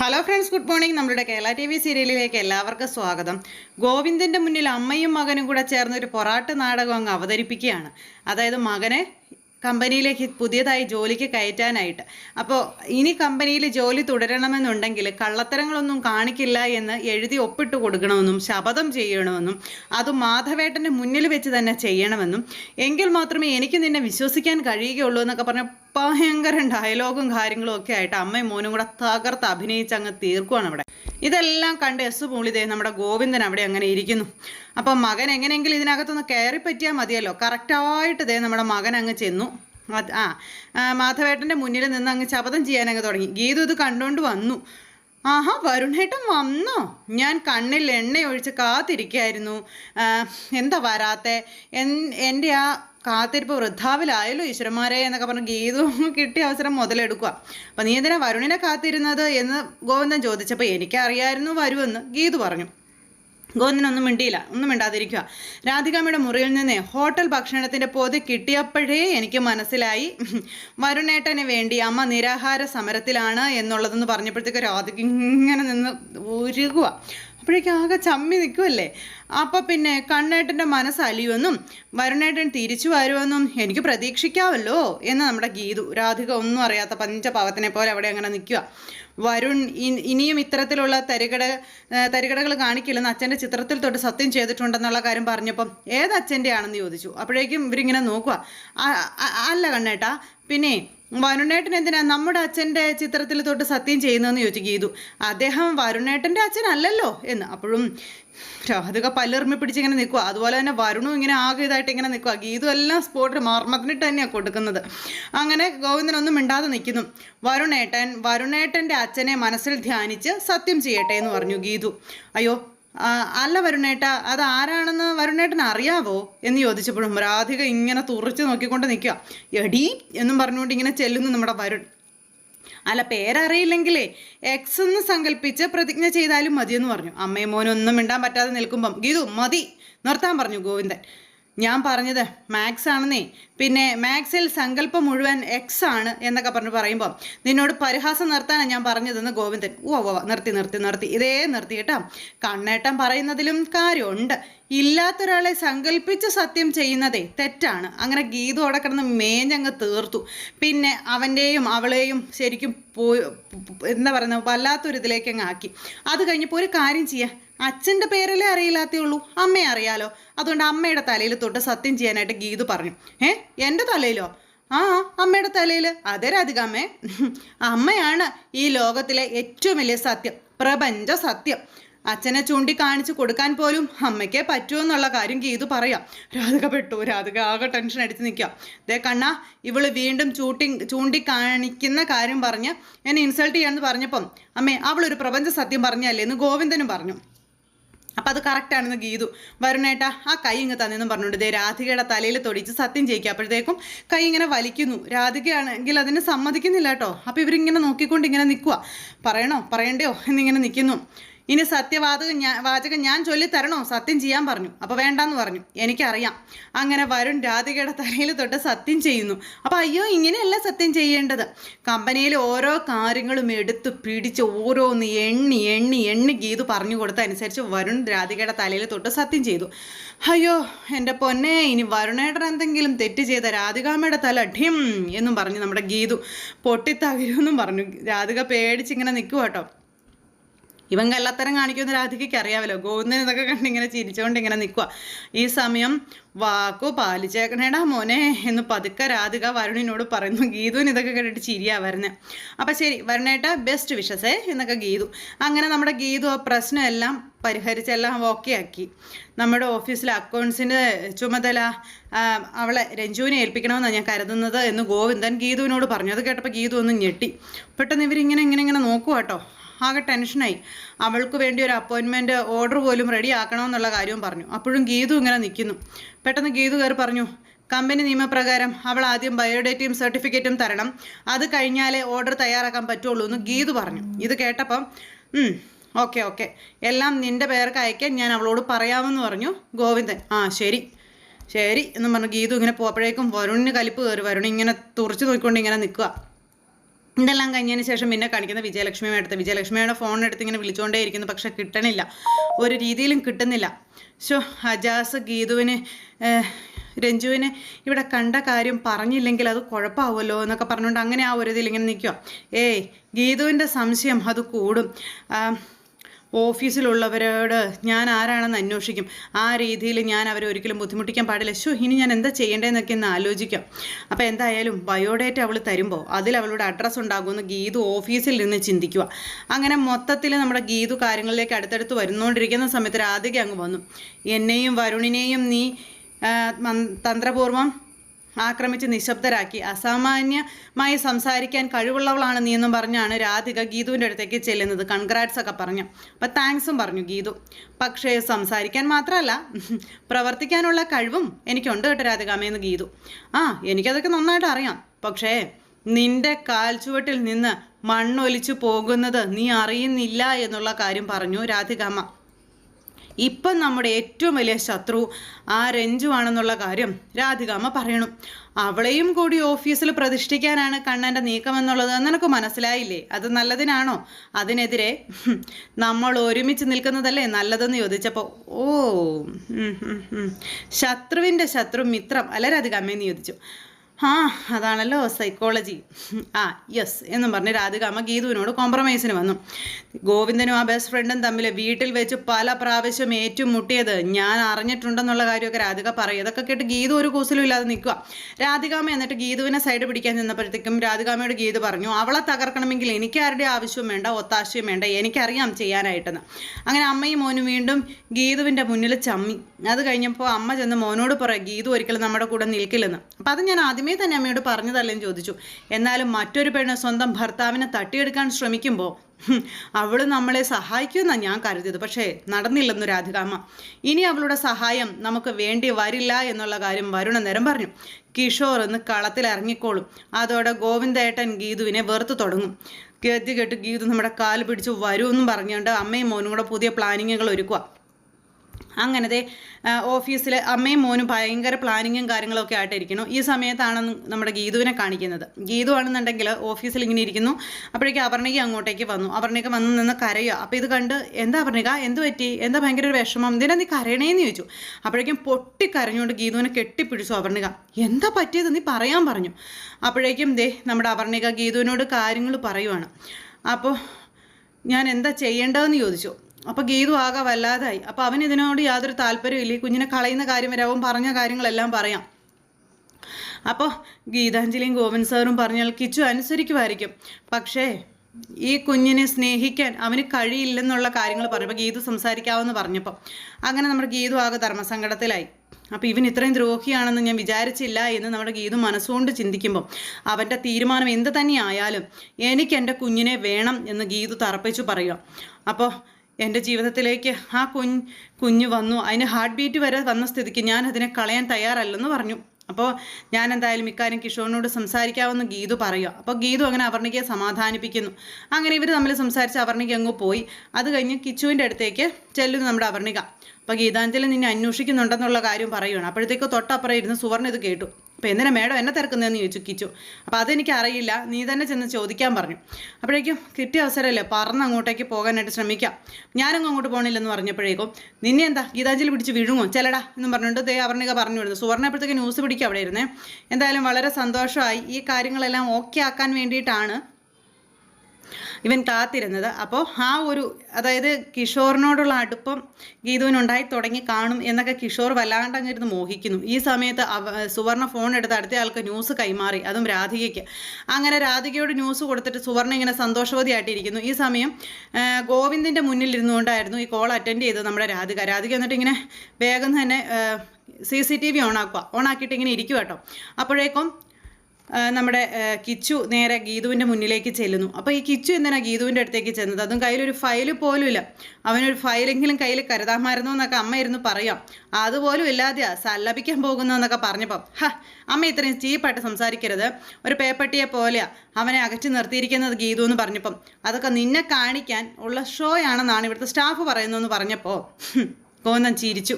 Hello friends good morning നമ്മുടെ Kerala T V സീരിയലിലേക്ക് എല്ലാവർക്കും സ്വാഗതം. ഗോവിന്ദന്റെ മുന്നിൽ അമ്മയും മകനും കൂടെ ചേർന്ന് ഒരു പൊറാട്ട് നാടകം അങ്ങ് അവതരിപ്പിക്കുകയാണ്. അതായത് മകനെ കമ്പനിയിലേക്ക് പുതിയതായി ജോലിക്ക് കയറ്റാനായിട്ട്. അപ്പോൾ ഇനി കമ്പനിയിൽ ജോലി തുടരണമെന്നുണ്ടെങ്കിൽ കള്ളത്തരങ്ങളൊന്നും കാണിക്കില്ല എന്ന് എഴുതി ഒപ്പിട്ട് കൊടുക്കണമെന്നും ശപഥം ചെയ്യണമെന്നും അത് മാധവേട്ടന്റെ മുന്നിൽ വെച്ച് തന്നെ ചെയ്യണമെന്നും എങ്കിൽ മാത്രമേ എനിക്ക് നിന്നെ വിശ്വസിക്കാൻ കഴിയുകയുള്ളൂ എന്നൊക്കെ പറഞ്ഞ ഭയങ്കര ഡയലോഗും കാര്യങ്ങളും ഒക്കെ ആയിട്ട് അമ്മയും മോനും കൂടെ തകർത്ത് അഭിനയിച്ച് അങ്ങ് തീർക്കുവാണ് അവിടെ ഇതെല്ലാം കണ്ട് എസ് പൂളിതേ നമ്മുടെ ഗോവിന്ദൻ അവിടെ അങ്ങനെ ഇരിക്കുന്നു. അപ്പം മകൻ എങ്ങനെയെങ്കിലും ഇതിനകത്തൊന്ന് കയറി പറ്റിയാൽ മതിയല്ലോ. കറക്റ്റായിട്ട് ദേ നമ്മുടെ മകൻ അങ്ങ് ചെന്നു. ആ മാധവേട്ടന്റെ മുന്നിൽ നിന്ന് അങ്ങ് ശപഥം ചെയ്യാനങ്ങ് തുടങ്ങി. ഗീതു ഇത് കണ്ടുകൊണ്ട് വന്നു. ആഹാ വരുണേട്ടൻ വന്നോ? ഞാൻ കണ്ണിൽ എണ്ണയൊഴിച്ച് കാത്തിരിക്കായിരുന്നു. എന്താ വരാത്തെ? എൻ എന്റെ ആ കാത്തിരിപ്പ് വൃദ്ധാവിലായല്ലോ ഈശ്വരന്മാരെ എന്നൊക്കെ പറഞ്ഞ് ഗീതു കിട്ടിയ അവസരം മുതലെടുക്കുക. അപ്പം നീ എന്തിനാ വരുണിനെ കാത്തിരുന്നത് എന്ന് ഗോവിന്ദൻ ചോദിച്ചപ്പോൾ എനിക്കറിയായിരുന്നു വരുമെന്ന് ഗീതു പറഞ്ഞു. ഗോവിന്ദനൊന്നും മിണ്ടിയില്ല. ഒന്നും മിണ്ടാതിരിക്കുക. രാധികാമ്മയുടെ മുറിയിൽ നിന്ന് ഹോട്ടൽ ഭക്ഷണത്തിന്റെ പൊതി കിട്ടിയപ്പോഴേ എനിക്ക് മനസ്സിലായി. വരുണേട്ടന് വേണ്ടി അമ്മ നിരാഹാര സമരത്തിലാണ് എന്നുള്ളതെന്ന് പറഞ്ഞപ്പോഴത്തേക്ക് രാധിക ഇങ്ങനെ നിന്ന് ഉരുകുക. അപ്പോഴേക്കും ആകെ ചമ്മി നിൽക്കുമല്ലേ അപ്പോൾ പിന്നെ കണ്ണേട്ടന്റെ മനസ്സ് അലിയുമെന്നും വരുണേട്ടൻ തിരിച്ചു വരുമെന്നും എനിക്ക് പ്രതീക്ഷിക്കാമല്ലോ എന്ന് നമ്മുടെ ഗീതു രാധിക ഒന്നും അറിയാത്ത പഞ്ചപാവത്തിനെ പോലെ അവിടെ അങ്ങനെ നിൽക്കുക. വരുൺ ഇനിയും ഇത്തരത്തിലുള്ള തരികട തരികടകൾ കാണിക്കില്ലെന്ന് അച്ഛന്റെ ചിത്രത്തിൽ തൊട്ട് സത്യം ചെയ്തിട്ടുണ്ടെന്നുള്ള കാര്യം പറഞ്ഞപ്പം ഏത് അച്ഛന്റെ ആണെന്ന് ചോദിച്ചു. അപ്പോഴേക്കും ഇവരിങ്ങനെ നോക്കുക "ആ- ആ- അല്ല കണ്ണേട്ടാ പിന്നെ വരുണേട്ടൻ എന്തിനാ നമ്മുടെ അച്ഛന്റെ ചിത്രത്തിൽ തൊട്ട് സത്യം ചെയ്യുന്നതെന്ന് ചോദിച്ചു ഗീതു. അദ്ദേഹം വരുണേട്ടന്റെ അച്ഛനല്ലല്ലോ എന്ന്. അപ്പോഴും രാധിക പല്ലിറമി പിടിച്ചിങ്ങനെ നിൽക്കുക അതുപോലെ തന്നെ വരുണും ഇങ്ങനെ ആകെ ഇതായിട്ട് ഇങ്ങനെ നിൽക്കുക ഗീതു എല്ലാം സ്പോട്ടിൽ മർമ്മത്തിനിട്ട് തന്നെയാണ് കൊടുക്കുന്നത്. അങ്ങനെ ഗോവിന്ദനൊന്നും മിണ്ടാതെ നിൽക്കുന്നു. വരുണേട്ടൻ വരുണേട്ടന്റെ അച്ഛനെ മനസ്സിൽ ധ്യാനിച്ച് സത്യം ചെയ്യട്ടെ എന്ന് പറഞ്ഞു ഗീതു. അയ്യോ അല്ല വരുണേട്ട അത് ആരാണെന്ന് വരുണേട്ടന് അറിയാവോ? എന്ന് ചോദിച്ചപ്പോഴും രാധിക ഇങ്ങനെ തുറച്ച് നോക്കിക്കൊണ്ട് നിൽക്കുക. എടി എന്നും പറഞ്ഞുകൊണ്ട് ഇങ്ങനെ ചെല്ലുന്നു നമ്മുടെ വരുൺ. അല്ല പേരറിയില്ലെങ്കിലേ എക്സ് എന്ന് സങ്കല്പിച്ച് പ്രതിജ്ഞ ചെയ്താലും മതിയെന്ന് പറഞ്ഞു. അമ്മയും മോനും ഒന്നും മിണ്ടാൻ പറ്റാതെ നിൽക്കുമ്പം ഗീതു മതി നിർത്താൻ പറഞ്ഞു ഗോവിന്ദൻ. ഞാൻ പറഞ്ഞത് മാത്സ് ആണെന്നേ. പിന്നെ മാത്സിൽ സങ്കല്പം മുഴുവൻ എക്സ് ആണ് എന്നൊക്കെ പറഞ്ഞ് പറയുമ്പോൾ നിന്നോട് പരിഹാസം നിർത്താനാണ് ഞാൻ പറഞ്ഞതെന്ന് ഗോവിന്ദൻ. ഓ ഓ നിർത്തി നിർത്തി നിർത്തി. ഇതേ നിർത്തി കേട്ടോ. കണ്ണേട്ടം പറയുന്നതിലും കാര്യമുണ്ട്. ഇല്ലാത്തൊരാളെ സങ്കല്പിച്ച് സത്യം ചെയ്യുന്നതേ തെറ്റാണ്. അങ്ങനെ ഗീതു കിടന്ന് മേഞ്ഞങ്ങ് തീർത്തു. പിന്നെ അവന്റെയും അവളെയും ശരിക്കും പോ എന്താ പറയുന്നത് വല്ലാത്തൊരിതിലേക്ക് അങ്ങ് ആക്കി. അത് കഴിഞ്ഞപ്പോൾ ഒരു കാര്യം ചെയ്യാം. അച്ഛന്റെ പേരല്ലേ അറിയില്ലാത്തേ ഉള്ളൂ. അമ്മയെ അറിയാലോ. അതുകൊണ്ട് അമ്മയുടെ തലയിൽ തൊട്ട് സത്യം ചെയ്യാനായിട്ട് ഗീതു പറഞ്ഞു. ഏ എന്റെ തലയിലോ? ആ അമ്മയുടെ തലയിൽ. അതെ രാധികമ്മേ അമ്മയാണ് ഈ ലോകത്തിലെ ഏറ്റവും വലിയ സത്യം. പ്രപഞ്ച സത്യം. അച്ഛനെ ചൂണ്ടിക്കാണിച്ച് കൊടുക്കാൻ പോലും അമ്മയ്ക്കേ പറ്റുമോ എന്നുള്ള കാര്യം ഗീതു പറയാം. രാധിക പെട്ടു. രാധിക ആകെ ടെൻഷൻ അടിച്ച് നിൽക്കാം ദേ കണ്ണ ഇവൾ വീണ്ടും ചൂട്ടി ചൂണ്ടിക്കാണിക്കുന്ന കാര്യം പറഞ്ഞ് എന്നെ ഇൻസൾട്ട് ചെയ്യാമെന്ന് പറഞ്ഞപ്പം അമ്മേ അവളൊരു പ്രപഞ്ച സത്യം പറഞ്ഞല്ലേ എന്ന് ഗോവിന്ദനും പറഞ്ഞു. അപ്പം അത് കറക്റ്റാണെന്ന് ഗീതു. വരുണേട്ടാ ആ കൈ ഇങ്ങ് തന്നെന്നും പറഞ്ഞുകൊണ്ട് ദേ രാധികയുടെ തലയിൽ തൊടിച്ച് സത്യം ചെയ്യിക്കുക അപ്പോഴത്തേക്കും കൈ ഇങ്ങനെ വലിക്കുന്നു. രാധികയാണെങ്കിൽ അതിന് സമ്മതിക്കുന്നില്ല കേട്ടോ. അപ്പം ഇവരിങ്ങനെ നോക്കിക്കൊണ്ട് ഇങ്ങനെ നിൽക്കുക പറയണോ? പറയണ്ടയോ? എന്നിങ്ങനെ നിൽക്കുന്നു ഇനി സത്യവാതകം ഞാൻ വാചകം ഞാൻ ചൊല്ലിത്തരണോ? സത്യം ചെയ്യാൻ പറഞ്ഞു. അപ്പോൾ വേണ്ടാന്ന് പറഞ്ഞു. എനിക്കറിയാം. അങ്ങനെ വരുൺ രാധികയുടെ തലയിൽ തൊട്ട് സത്യം ചെയ്യുന്നു. അപ്പോൾ അയ്യോ ഇങ്ങനെയല്ല സത്യം ചെയ്യേണ്ടത്. കമ്പനിയിൽ ഓരോ കാര്യങ്ങളും എടുത്ത് പിടിച്ച് ഓരോന്ന് എണ്ണി എണ്ണി എണ്ണി ഗീതു പറഞ്ഞു കൊടുത്ത അനുസരിച്ച് വരുൺ രാധികയുടെ തലയിൽ തൊട്ട് സത്യം ചെയ്തു. അയ്യോ എന്റെ പൊന്നെ ഇനി വരുണേട്ടൻ എന്തെങ്കിലും തെറ്റ് ചെയ്ത രാധികാമ്മയുടെ തല ഠിം എന്നും പറഞ്ഞു നമ്മുടെ ഗീതു പൊട്ടിത്തകരുമെന്നും പറഞ്ഞു. രാധിക പേടിച്ചിങ്ങനെ നിൽക്കുക കേട്ടോ ഇവൻ കള്ളത്തരം കാണിക്കുന്ന രാധികയ്ക്ക് അറിയാമല്ലോ. ഗോവിന്ദൻ ഇതൊക്കെ കണ്ടിങ്ങനെ ചിരിച്ചുകൊണ്ട് ഇങ്ങനെ നിൽക്കുക ഈ സമയം വാക്കു പാലിച്ചേക്കണേടാ മോനെ എന്ന് പതുക്കെ രാധിക വരുണിനോട് പറയുന്നു. ഗീതുവിന് ഇതൊക്കെ കേട്ടിട്ട് ചിരിയാ വരുന്നത് അപ്പം ശരി വരുണേട്ട ബെസ്റ്റ് വിഷസേ എന്നൊക്കെ ഗീതു. അങ്ങനെ നമ്മുടെ ഗീതു ആ പ്രശ്നമെല്ലാം പരിഹരിച്ചെല്ലാം ഓക്കെ ആക്കി. നമ്മുടെ ഓഫീസിലെ അക്കൗണ്ട്സിന്റെ ചുമതല അവളെ രഞ്ജുവിനെ ഏൽപ്പിക്കണമെന്നാണ് ഞാൻ കരുതുന്നത് എന്ന് ഗോവിന്ദൻ ഗീതുവിനോട് പറഞ്ഞു. അത് കേട്ടപ്പോൾ ഗീതു ഒന്ന് ഞെട്ടി. പെട്ടെന്ന് ഇവരിങ്ങനെ ഇങ്ങനെ ഇങ്ങനെ നോക്കുക കേട്ടോ ആകെ ടെൻഷനായി. അവൾക്ക് വേണ്ടി ഒരു അപ്പോയിൻമെന്റ് ഓർഡർ പോലും റെഡി ആക്കണമെന്നുള്ള കാര്യവും പറഞ്ഞു. അപ്പോഴും ഗീതു ഇങ്ങനെ നിൽക്കുന്നു. പെട്ടെന്ന് ഗീതു കയറി പറഞ്ഞു കമ്പനി നിയമപ്രകാരം അവൾ ആദ്യം ബയോഡേറ്റയും സർട്ടിഫിക്കറ്റും തരണം. അത് കഴിഞ്ഞാലേ ഓർഡർ തയ്യാറാക്കാൻ പറ്റുള്ളൂ എന്ന് ഗീതു പറഞ്ഞു. ഇത് കേട്ടപ്പം ഓക്കെ ഓക്കെ. എല്ലാം നിന്റെ പേർക്ക് അയക്കാൻ ഞാൻ അവളോട് പറയാമെന്ന് പറഞ്ഞു ഗോവിന്ദൻ. ആ ശരി. ശരി എന്ന് പറഞ്ഞു ഗീതു ഇങ്ങനെ പോയപ്പോഴേക്കും വരുണിന് കലിപ്പ് കയറി. വരുൺ ഇങ്ങനെ തുറച്ചു നോക്കിക്കൊണ്ട് ഇങ്ങനെ നിൽക്കുക. ഇതെല്ലാം കഴിഞ്ഞതിന് ശേഷം പിന്നെ കാണിക്കുന്ന വിജയലക്ഷ്മിയുടെ അടുത്ത് വിജയലക്ഷ്മിയുടെ ഫോണിനെടുത്ത് ഇങ്ങനെ വിളിച്ചുകൊണ്ടേ ഇരിക്കുന്നു. പക്ഷെ കിട്ടണില്ല. ഒരു രീതിയിലും കിട്ടുന്നില്ല. ഷോ അജാസ് ഗീതുവിന് രഞ്ജുവിനെ ഇവിടെ കണ്ട കാര്യം പറഞ്ഞില്ലെങ്കിൽ അത് കുഴപ്പമാവുമല്ലോ എന്നൊക്കെ പറഞ്ഞുകൊണ്ട് അങ്ങനെ ആ ഒരു ഇതിൽ ഇങ്ങനെ നിൽക്കുക ഏയ് ഗീതുവിന്റെ സംശയം അത് കൂടും. ഓഫീസിലുള്ളവരോട് ഞാൻ ആരാണെന്ന് അന്വേഷിക്കും. ആ രീതിയിൽ ഞാൻ അവരെ ഒരിക്കലും ബുദ്ധിമുട്ടിക്കാൻ പാടില്ല. ശോ ഇനി ഞാൻ എന്താ ചെയ്യേണ്ടതെന്നൊക്കെ ഒന്ന് ആലോചിക്കാം. അപ്പോൾ എന്തായാലും ബയോഡേറ്റ അവൾ തരുമ്പോൾ അതിൽ അവളുടെ അഡ്രസ്സ് ഉണ്ടാകുമെന്ന് ഗീതു ഓഫീസിൽ നിന്ന് ചിന്തിക്കുക അങ്ങനെ മൊത്തത്തിൽ നമ്മുടെ ഗീതു കാര്യങ്ങളിലേക്ക് അടുത്തടുത്ത് വരുന്നുകൊണ്ടിരിക്കുന്ന സമയത്ത് രാധിക അങ്ങ് വന്നു. എന്നെയും വരുണിനെയും നീ ആ, മൻ- തന്ത്രപൂർവം ആക്രമിച്ച് നിശബ്ദരാക്കി. അസാമാന്യമായി സംസാരിക്കാൻ കഴിവുള്ളവളാണ് നീ എന്നും പറഞ്ഞാണ് രാധിക ഗീതുവിന്റെ അടുത്തേക്ക് ചെല്ലുന്നത്. കൺഗ്രാറ്റ്സ് ഒക്കെ പറഞ്ഞു. അപ്പം താങ്ക്സും പറഞ്ഞു ഗീതു. പക്ഷേ സംസാരിക്കാൻ മാത്രമല്ല പ്രവർത്തിക്കാനുള്ള കഴിവും എനിക്കുണ്ട് കേട്ടോ രാധികാമയെന്ന് ഗീതു. ആ എനിക്കതൊക്കെ നന്നായിട്ട് അറിയാം. പക്ഷേ നിന്റെ കാൽച്ചുവട്ടിൽ നിന്ന് മണ്ണൊലിച്ചു പോകുന്നത് നീ അറിയുന്നില്ല എന്നുള്ള കാര്യം പറഞ്ഞു രാധികാമ്മ ഇപ്പം നമ്മുടെ ഏറ്റവും വലിയ ശത്രു ആ രഞ്ജു ആണെന്നുള്ള കാര്യം രാധികാമ്മ പറയണം. അവളെയും കൂടി ഓഫീസിൽ പ്രതിഷ്ഠിക്കാനാണ് കണ്ണന്റെ നീക്കമെന്നുള്ളത് നിനക്ക് മനസ്സിലായില്ലേ? അത് നല്ലതിനാണോ? അതിനെതിരെ നമ്മൾ ഒരുമിച്ച് നിൽക്കുന്നതല്ലേ നല്ലതെന്ന് ചോദിച്ചപ്പോൾ ഓ. ശത്രുവിന്റെ ശത്രു മിത്രം അല്ല രാധികാമ്മയെന്ന് ചോദിച്ചു. ആ അതാണല്ലോ സൈക്കോളജി ആ യെസ് എന്നും പറഞ്ഞ് രാധികാമ്മ ഗീതുവിനോട് കോംപ്രമൈസിന് വന്നു. ഗോവിന്ദനും ആ ബെസ്റ്റ് ഫ്രണ്ടും തമ്മിൽ വീട്ടിൽ വെച്ച് പല പ്രാവശ്യം ഏറ്റുമുട്ടിയത്. ഞാൻ അറിഞ്ഞിട്ടുണ്ടെന്നുള്ള കാര്യമൊക്കെ രാധിക പറയും. ഇതൊക്കെ കേട്ട് ഗീതു ഒരു കൂസലും ഇല്ലാതെ നിൽക്കുക രാധികാമ എന്നിട്ട് ഗീതുവിനെ സൈഡ് പിടിക്കാൻ നിന്നപ്പോഴത്തേക്കും രാധികാമ്മയോട് ഗീതു പറഞ്ഞു അവളെ തകർക്കണമെങ്കിൽ എനിക്ക് ആരുടെ ആവശ്യവും വേണ്ട ഒത്താശയും വേണ്ട എനിക്കറിയാം ചെയ്യാനായിട്ടെന്ന്. അങ്ങനെ അമ്മയും മോനും വീണ്ടും ഗീതുവിന്റെ മുന്നിൽ ചമ്മി. അത് കഴിഞ്ഞപ്പോൾ അമ്മ ചെന്ന് മോനോട് പറയാം ഗീതു ഒരിക്കലും നമ്മുടെ കൂടെ നിൽക്കില്ലെന്ന്. അപ്പം അത് ഞാൻ ആദ്യമേ തന്നെ അമ്മയോട് പറഞ്ഞതല്ലേന്ന് ചോദിച്ചു. എന്നാലും മറ്റൊരു പെണ്ണ് സ്വന്തം ഭർത്താവിനെ തട്ടിയെടുക്കാൻ ശ്രമിക്കുമ്പോൾ അവൾ നമ്മളെ സഹായിക്കുമെന്നാണ് ഞാൻ കരുതിയത്. പക്ഷേ നടന്നില്ലെന്നു രാധികാമ്മ ഇനി അവളുടെ സഹായം നമുക്ക് വേണ്ടി വരില്ല എന്നുള്ള കാര്യം വരുണ നേരം പറഞ്ഞു. കിഷോർ എന്ന് കളത്തിൽ ഇറങ്ങിക്കോളും. അതോടെ ഗോവിന്ദേട്ടൻ ഗീതുവിനെ വെറുത്തു തുടങ്ങും. ഗതി കേട്ട് ഗീതു നമ്മുടെ കാൽ പിടിച്ച് വരുമെന്നും പറഞ്ഞുകൊണ്ട് അമ്മയും മോനും കൂടെ പുതിയ പ്ലാനിങ്ങുകൾ ഒരുക്കുക അങ്ങനത്തെ ഓഫീസിൽ അമ്മയും മോനും ഭയങ്കര പ്ലാനിങ്ങും കാര്യങ്ങളൊക്കെ ആയിട്ടിരിക്കുന്നു. ഈ സമയത്താണ് നമ്മുടെ ഗീതുവിനെ കാണിക്കുന്നത്. ഗീതു ആണെന്നുണ്ടെങ്കിൽ ഓഫീസിൽ ഇങ്ങനെ ഇരിക്കുന്നു. അപ്പോഴേക്കും അപർണിക അങ്ങോട്ടേക്ക് വന്നു. അപർണിക വന്ന് നിന്ന് കരയുക. അപ്പോൾ ഇത് കണ്ട് എന്താ അപർണിക എന്ത് പറ്റി? എന്താ ഭയങ്കര ഒരു വിഷമം? എന്തിനാ നീ കരയണേന്ന് ചോദിച്ചു. അപ്പോഴേക്കും പൊട്ടി കരഞ്ഞുകൊണ്ട് ഗീതുവിനെ കെട്ടിപ്പിടിച്ചു അപർണിക എന്താ പറ്റിയത്? നീ പറയാൻ പറഞ്ഞു. അപ്പോഴേക്കും ദേ നമ്മുടെ അപർണിക ഗീതുവിനോട് കാര്യങ്ങൾ പറയുവാണ്. അപ്പോൾ ഞാൻ എന്താ ചെയ്യേണ്ടതെന്ന് ചോദിച്ചു. അപ്പോൾ ഗീതു ആകെ വല്ലാതായി. അപ്പോൾ അവൻ ഇതിനോട് യാതൊരു താല്പര്യമില്ല ഈ കുഞ്ഞിനെ കളയുന്ന കാര്യം വരെ അവൻ പറഞ്ഞ കാര്യങ്ങളെല്ലാം പറയാം. അപ്പോൾ ഗീതാഞ്ജലിയും ഗോവിന്ദ് സാറും പറഞ്ഞാൽ കിച്ചു അനുസരിക്കുമായിരിക്കും. പക്ഷേ ഈ കുഞ്ഞിനെ സ്നേഹിക്കാൻ അവന് കഴിയില്ലെന്നുള്ള കാര്യങ്ങൾ പറഞ്ഞപ്പോൾ ഗീതു സംസാരിക്കാവെന്ന് പറഞ്ഞപ്പോൾ അങ്ങനെ നമ്മുടെ ഗീതു ആകെ ധർമ്മസങ്കടത്തിലായി. അപ്പോൾ ഇവൻ ഇത്രയും ദ്രോഹിയാണെന്ന് ഞാൻ വിചാരിച്ചില്ല എന്ന് നമ്മുടെ ഗീതു മനസ്സുകൊണ്ട് ചിന്തിക്കുമ്പോൾ അവന്റെ തീരുമാനം എന്ത് തന്നെയായാലും എനിക്ക് എന്റെ കുഞ്ഞിനെ വേണം എന്ന് ഗീതു തറപ്പിച്ചു പറയുക. അപ്പോൾ എന്റെ ജീവിതത്തിലേക്ക് ആ കുഞ്ഞ് കുഞ്ഞ് വന്നു. അതിന് ഹാർട്ട് ബീറ്റ് വരെ വന്ന സ്ഥിതിക്ക് ഞാൻ അതിനെ കളയാൻ തയ്യാറല്ലെന്ന് പറഞ്ഞു. അപ്പോൾ ഞാൻ എന്തായാലും ഇക്കാര്യം കിഷോറിനോട് സംസാരിക്കാമെന്ന് ഗീതു പറയുക. അപ്പോൾ ഗീതു അങ്ങനെ അവർണികയെ സമാധാനിപ്പിക്കുന്നു. അങ്ങനെ ഇവർ തമ്മിൽ സംസാരിച്ച് അവർണിക അങ്ങ് പോയി. അത് കഴിഞ്ഞ് കിച്ചുവിന്റെ അടുത്തേക്ക് ചെല്ലുന്നു നമ്മുടെ അവർണിക. അപ്പോൾ ഗീതാഞ്ജലി നിന്നെ അന്വേഷിക്കുന്നുണ്ടെന്നുള്ള കാര്യം പറയുകയാണ് അപ്പോഴത്തേക്ക് തൊട്ടപ്പുറം ഇരുന്ന് സുവർണ ഇത് കേട്ടു. അപ്പോൾ എന്തിനാ മേഡം എന്നെ തിരക്കുന്നതെന്ന് ചോദിച്ചു കിച്ചു. അപ്പോൾ അതെനിക്ക് അറിയില്ല. നീ തന്നെ ചെന്ന് ചോദിക്കാൻ പറഞ്ഞു. അപ്പോഴേക്കും കിട്ടിയ അവസരമല്ലേ? പറന്ന് അങ്ങോട്ടേക്ക് പോകാനായിട്ട് ശ്രമിക്കാം. ഞാനങ്ങ് അങ്ങോട്ട് പോകണില്ലെന്ന് പറഞ്ഞപ്പോഴേക്കും നിന്നെ എന്താ ഗീതാഞ്ജലി പിടിച്ച് വിഴുങ്ങോ ചിലടാ എന്ന് പറഞ്ഞുകൊണ്ട് ദേ അവർണിക പറഞ്ഞു വിടുന്നു. സുവർണ അപ്പോഴത്തേക്ക് ന്യൂസ് പിടിക്കുക അവിടെ ഇരുന്നേ. എന്തായാലും വളരെ സന്തോഷമായി. ഈ കാര്യങ്ങളെല്ലാം ഓക്കെ ആക്കാൻ വേണ്ടിയിട്ടാണ് ഇവൻ കാത്തിരുന്നത്. അപ്പോൾ ആ ഒരു അതായത് കിഷോറിനോടുള്ള അടുപ്പം ഗീതുവിനുണ്ടായി തുടങ്ങി കാണും എന്നൊക്കെ കിഷോർ വല്ലാണ്ട് അങ്ങിരുന്ന് മോഹിക്കുന്നു. ഈ സമയത്ത് സുവർണ ഫോൺ എടുത്ത് അടുത്ത ആൾക്ക് ന്യൂസ് കൈമാറി. അതും രാധികയ്ക്ക്. അങ്ങനെ രാധികയോട് ന്യൂസ് കൊടുത്തിട്ട് സുവർണ ഇങ്ങനെ സന്തോഷവതിയായിട്ടിരിക്കുന്നു. ഈ സമയം ഗോവിന്ദിന്റെ മുന്നിൽ ഇരുന്നുകൊണ്ടായിരുന്നു ഈ കോൾ അറ്റൻഡ് ചെയ്തത് നമ്മുടെ രാധിക. രാധിക എന്നിട്ട് ഇങ്ങനെ വേഗം തന്നെ സി സി ടി വി ഓണാക്കുക ഓണാക്കിയിട്ട് ഇങ്ങനെ ഇരിക്കുക കേട്ടോ അപ്പോഴേക്കും നമ്മുടെ കിച്ചു നേരെ ഗീതുവിന്റെ മുന്നിലേക്ക് ചെല്ലുന്നു. അപ്പോൾ ഈ കിച്ചു എന്തിനാ ഗീതുവിന്റെ അടുത്തേക്ക് ചെന്നത്? അതും കയ്യിലൊരു ഫയൽ പോലും ഇല്ല അവനൊരു ഫയലെങ്കിലും കയ്യിൽ കരുതാമായിരുന്നു എന്നൊക്കെ അമ്മ ഇരുന്ന് പറയാം. അതുപോലും ഇല്ലാതെയാ സല്ലപിക്കാൻ പോകുന്നു എന്നൊക്കെ പറഞ്ഞപ്പം. ഹ അമ്മ ഇത്രയും ചീപ്പായിട്ട് സംസാരിക്കരുത്. ഒരു പേപ്പട്ടിയെ പോലെയാ അവനെ അകറ്റി നിർത്തിയിരിക്കുന്നത് ഗീതു എന്ന് പറഞ്ഞപ്പം. അതൊക്കെ നിന്നെ കാണിക്കാൻ ഉള്ള ഷോ ആണെന്നാണ് ഇവിടുത്തെ സ്റ്റാഫ് പറയുന്നതെന്ന് പറഞ്ഞപ്പോൾ കോന്നൻ ചിരിച്ചു.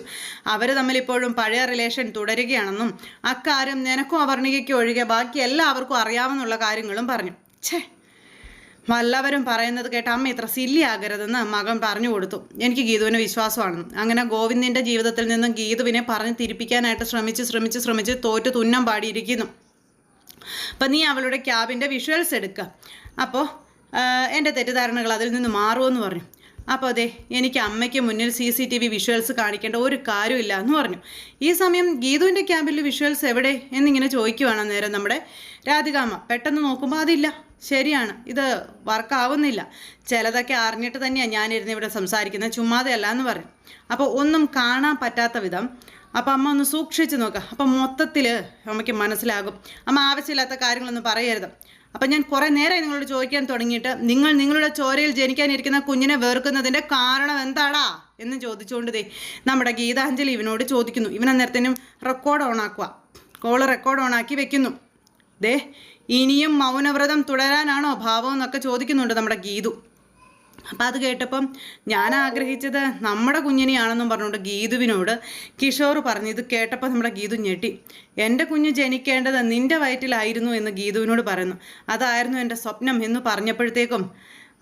അവർ തമ്മിലിപ്പോഴും പഴയ റിലേഷൻ തുടരുകയാണെന്നും അക്കാര്യം നിനക്കും അവർണികയ്ക്കും ഒഴികെ ബാക്കി എല്ലാവർക്കും അറിയാമെന്നുള്ള കാര്യങ്ങളും പറഞ്ഞു. ഛേ വല്ലവരും പറയുന്നത് കേട്ട് അമ്മ ഇത്ര സില്ലിയാകരുതെന്ന് മകൻ പറഞ്ഞു കൊടുത്തു. എനിക്ക് ഗീതുവിന് വിശ്വാസമാണെന്ന് അങ്ങനെ ഗോവിന്ദിന്റെ ജീവിതത്തിൽ നിന്നും ഗീതുവിനെ പറഞ്ഞ് തിരിപ്പിക്കാനായിട്ട് ശ്രമിച്ച് ശ്രമിച്ച് ശ്രമിച്ച് തോറ്റു തുന്നം പാടിയിരിക്കുന്നു. അപ്പം നീ അവളുടെ ക്യാബിന്റെ വിഷ്വൽസ് എടുക്കുക അപ്പോൾ എന്റെ തെറ്റിദ്ധാരണകൾ അതിൽ നിന്ന് മാറുമെന്ന് പറഞ്ഞു. അപ്പോൾ അതെ എനിക്ക് അമ്മയ്ക്ക് മുന്നിൽ C C T V visuals കാണിക്കേണ്ട ഒരു കാര്യമില്ല എന്ന് പറഞ്ഞു. ഈ സമയം ഗീതുവിന്റെ ക്യാമ്പിൽ വിഷ്വൽസ് എവിടെ എന്നിങ്ങനെ ചോദിക്കുവാണ് നേരം നമ്മുടെ രാധികാമ്മ. പെട്ടെന്ന് നോക്കുമ്പോൾ അതില്ല. ശരിയാണ് ഇത് വർക്കാവുന്നില്ല ചിലതൊക്കെ അറിഞ്ഞിട്ട് തന്നെയാണ് ഞാനിരുന്ന് ഇവിടെ സംസാരിക്കുന്നത് ചുമ്മാതെയല്ല എന്ന് പറയും അപ്പോൾ ഒന്നും കാണാൻ പറ്റാത്ത വിധം അപ്പോൾ അമ്മ ഒന്ന് സൂക്ഷിച്ച് നോക്കുക അപ്പം മൊത്തത്തിൽ അമ്മയ്ക്ക് മനസ്സിലാകും. അമ്മ ആവശ്യമില്ലാത്ത കാര്യങ്ങളൊന്നും പറയരുത്. അപ്പം ഞാൻ കുറേ നേരമായി നിങ്ങളോട് ചോദിക്കാൻ തുടങ്ങിയിട്ട് നിങ്ങൾ നിങ്ങളുടെ ചോരയിൽ ജനിക്കാനിരിക്കുന്ന കുഞ്ഞിനെ വെറുക്കുന്നതിന്റെ കാരണം എന്താടാ എന്ന് ചോദിച്ചുകൊണ്ട് ദേ നമ്മുടെ ഗീതാഞ്ജലി ഇവനോട് ചോദിക്കുന്നു. ഇവൻ അന്നേരത്തേനും റെക്കോർഡ് ഓണാക്കുക കോൾ റെക്കോർഡ് ഓണാക്കി വെക്കുന്നു. ദേ ഇനിയും മൗനവ്രതം തുടരാനാണോ ഭാവം എന്നൊക്കെ ചോദിക്കുന്നുണ്ട് നമ്മുടെ ഗീതു. അപ്പം അത് കേട്ടപ്പം ഞാൻ ആഗ്രഹിച്ചത് നമ്മുടെ കുഞ്ഞിനെയാണെന്നും പറഞ്ഞുകൊണ്ട് ഗീതുവിനോട് കിഷോർ പറഞ്ഞു ഇത് കേട്ടപ്പോൾ നമ്മുടെ ഗീതു ഞെട്ടി. എന്റെ കുഞ്ഞ് ജനിക്കേണ്ടത് നിന്റെ വയറ്റിലായിരുന്നു എന്ന് ഗീതുവിനോട് പറയുന്നു. അതായിരുന്നു എന്റെ സ്വപ്നം എന്ന് പറഞ്ഞപ്പോഴത്തേക്കും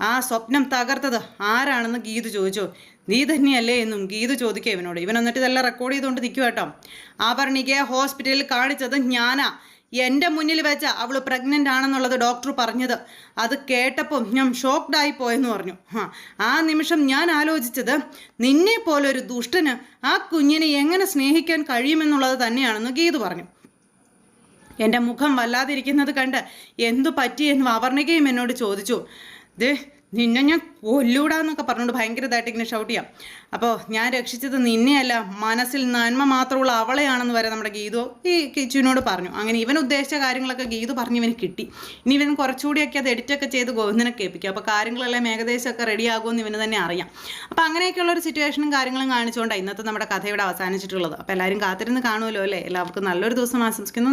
ആ സ്വപ്നം തകർത്തത് ആരാണെന്ന് ഗീതു ചോദിച്ചു. നീ തന്നെയല്ലേ എന്നും ഗീതു ചോദിക്കുക ഇവനോട്. ഇവൻ എന്നിട്ട് ഇതെല്ലാം റെക്കോർഡ് ചെയ്തുകൊണ്ട് നിൽക്കുക കേട്ടോ ആഭരണികയെ ഹോസ്പിറ്റലിൽ കാണിച്ചത് ഞാനാ. എന്റെ മുന്നിൽ വെച്ച അവൾ പ്രഗ്നന്റ് ആണെന്നുള്ളത് ഡോക്ടർ പറഞ്ഞത്. അത് കേട്ടപ്പോൾ ഞാൻ ഷോക്ക്ഡ് ആയി പോയെന്ന് പറഞ്ഞു. ആ ആ നിമിഷം ഞാൻ ആലോചിച്ചത് നിന്നെ പോലെ ഒരു ദുഷ്ടന് ആ കുഞ്ഞിനെ എങ്ങനെ സ്നേഹിക്കാൻ കഴിയുമെന്നുള്ളത് തന്നെയാണെന്ന് ഗീത് പറഞ്ഞു. എന്റെ മുഖം വല്ലാതിരിക്കുന്നത് കണ്ട് എന്തു പറ്റിയെന്ന് അവർണികയും എന്നോട് ചോദിച്ചു. ദേ നിന്നെ ഞാൻ കൊല്ലൂടാന്നൊക്കെ പറഞ്ഞുകൊണ്ട് ഭയങ്കരമായിട്ട് ഇങ്ങനെ ഷൗട്ട് ചെയ്യാം. അപ്പോൾ ഞാൻ രക്ഷിച്ചത് നിന്നെയല്ല മനസ്സിൽ നന്മ മാത്രമുള്ള അവളെയാണെന്ന് വരെ നമ്മുടെ ഗീതു ഈ കിച്ചുവിനോട് പറഞ്ഞു. അങ്ങനെ ഇവൻ ഉദ്ദേശിച്ച കാര്യങ്ങളൊക്കെ ഗീതു പറഞ്ഞ് ഇവന് കിട്ടി. ഇനി ഇവൻ കുറച്ചുകൂടിയൊക്കെ അത് എഡിറ്റൊക്കെ ചെയ്ത് ഗോവിന്ദനെ കേൾപ്പിക്കും. അപ്പോൾ കാര്യങ്ങളെല്ലാം ഏകദേശമൊക്കെ റെഡി ആകുമെന്ന് ഇവന് തന്നെ അറിയാം. അപ്പോൾ അങ്ങനെയൊക്കെയുള്ള ഒരു സിറ്റുവേഷനും കാര്യങ്ങളും കാണിച്ചുകൊണ്ടാണ് ഇന്നത്തെ നമ്മുടെ കഥയുടെ അവസാനിച്ചിട്ടുള്ളത്. അപ്പോൾ എല്ലാവരും കാത്തിരുന്ന് കാണുമല്ലോ അല്ലേ? എല്ലാവർക്കും നല്ലൊരു ദിവസം ആശംസിക്കുന്നു.